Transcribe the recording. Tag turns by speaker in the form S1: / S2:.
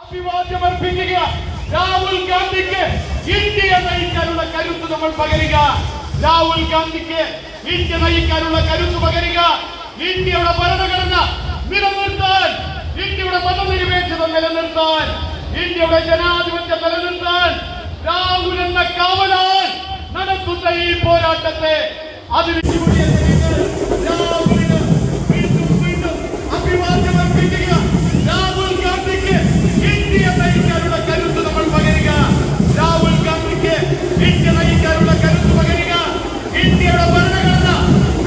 S1: അഭിവാദ്യം അർപ്പിക്കുക രാഹുൽ ഗാന്ധിക്ക് ഇന്ത്യയെ നയിക്കാനുള്ള കരുത്ത് നമ്മൾ പകരുക. രാഹുൽ ഗാന്ധിക്ക് ഇന്ത്യ നയിക്കാനുള്ള കരുത്ത് പകരുക. ഇന്ത്യയുടെ ഭരണഘടന നിലനിർത്താൻ ഇന്ത്യയുടെ മതനിരപേക്ഷത നിലനിർത്താൻ ഇന്ത്യയുടെ ജനാധിപത്യം നിലനിർത്താൻ രാഹുൽ എന്ന കാവലാൻ നടത്തുന്ന ഈ പോരാട്ടത്തെ അതിന് ഇന്ത്യയുടെ ഭരണഘടന നിലനിർത്താൻ